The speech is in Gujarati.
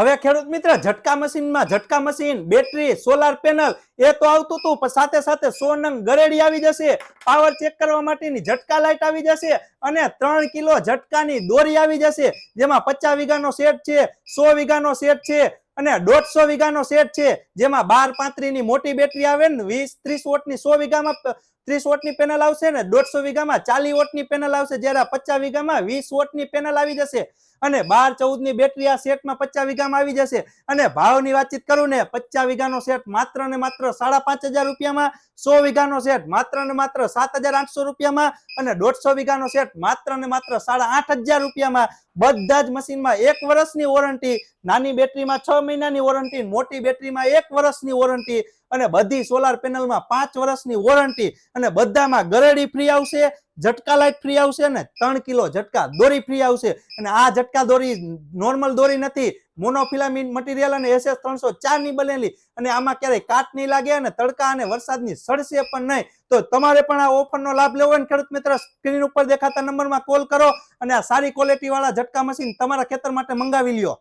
હવે ખેડૂત મિત્ર, ઝટકા મશીનમાં ઝટકા મશીન, બેટરી, સોલાર પેનલ, એ તો આવતું હતું, પણ સાથે સાથે સો નંગ ગરેડી આવી જશે. પાવર ચેક કરવા માટેની ઝટકા લાઇટ આવી જશે અને ત્રણ કિલો ઝટકાની દોરી આવી જશે, જેમાં પચાસ વીઘાનો સેટ છે, સો વીઘાનો સેટ છે અને દોઢસો વીઘાનો સેટ છે, જેમાં બાર પાંત્રીની મોટી બેટરી આવે ને, વીસ, ત્રીસ વોટની સો વીઘામાં ત્રીસ વોટની પેનલ આવશે ને, દોઢસો વીઘામાં ચાલીસ વોટની પેનલ આવશે, જ્યારે પચાસ વીઘામાં વીસ વોટની પેનલ આવી જશે. અને બાર ચૌદની બેટરી આ સેટમાં પચાસ વીઘામાં આવી જશે. અને ભાવની વાતચીત કરું ને પચાસ વીઘાનો સેટ માત્ર ને માત્ર સાડા પાંચ હજાર રૂપિયામાં, સો વીઘાનો સેટ માત્ર ને માત્ર સાત હજાર આઠસો રૂપિયામાં અને દોઢસો વીઘાનો સેટ માત્ર ને માત્ર સાડા આઠ હજાર રૂપિયામાં. બધા જ મશીનમાં એક વર્ષની વોરંટી નાની બેટરીમાં છ મહિનાની વોરંટી મોટી બેટરીમાં એક વર્ષની વોરંટી અને બધી સોલાર પેનલમાં પાંચ વર્ષની વોરંટી અને બધામાં ગરેડી ફ્રી આવશે. ઝટકા લાઈટ ફ્રી આવશે ને, ત્રણ કિલો ઝટકા દોરી ફ્રી આવશે. અને આ ઝટકા દોરી નોર્મલ દોરી નથી મોનોફિલામિન મટીરિયલ અને એસએસ ત્રણસો ચારની બનેલી. અને આમાં ક્યારેય કાટ નહીં લાગે અને તડકા અને વરસાદની સડશે પણ નહીં. તો તમારે પણ આ ઓફરનો લાભ લેવો હોય ને, ખેડૂત મિત્ર, સ્ક્રીન ઉપર દેખાતા નંબરમાં કોલ કરો અને આ સારી ક્વોલિટી વાળા ઝટકા મશીન તમારા ખેતર માટે મંગાવી લ્યો.